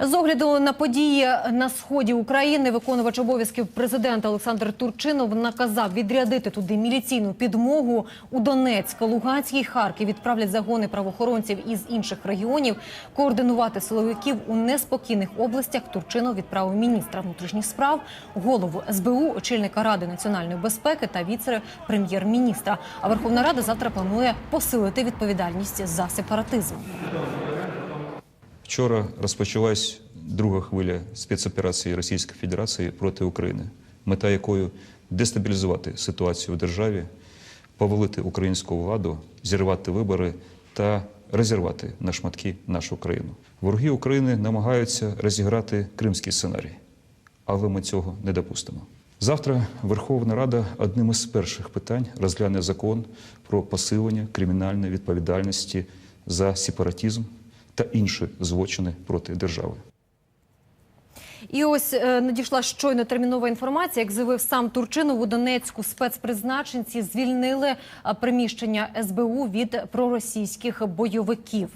З огляду на події на сході України виконувач обов'язків президента Олександр Турчинов наказав відрядити туди міліційну підмогу у Донецьк, Луганський Харків. Відправлять загони правоохоронців із інших регіонів. Координувати силовиків у неспокійних областях Турчинов відправив міністра внутрішніх справ, голову СБУ, очільника ради національної безпеки та віце-прем'єр-міністра. А Верховна Рада завтра планує посилити відповідальність за сепаратизм. Вчора розпочалась друга хвиля спецоперації Російської Федерації проти України, мета якої дестабілізувати ситуацію в державі, повалити українську владу, зірвати вибори та розірвати на шматки нашу країну. Вороги України намагаються розіграти кримський сценарій, але ми цього не допустимо. Завтра Верховна Рада одним із перших питань розгляне закон про посилення кримінальної відповідальності за сепаратизм та інші злочини проти держави. І ось е, надійшла щойно термінова інформація. Як заявив сам Турчинов у Донецьку, спецпризначенці звільнили е, приміщення СБУ від проросійських бойовиків.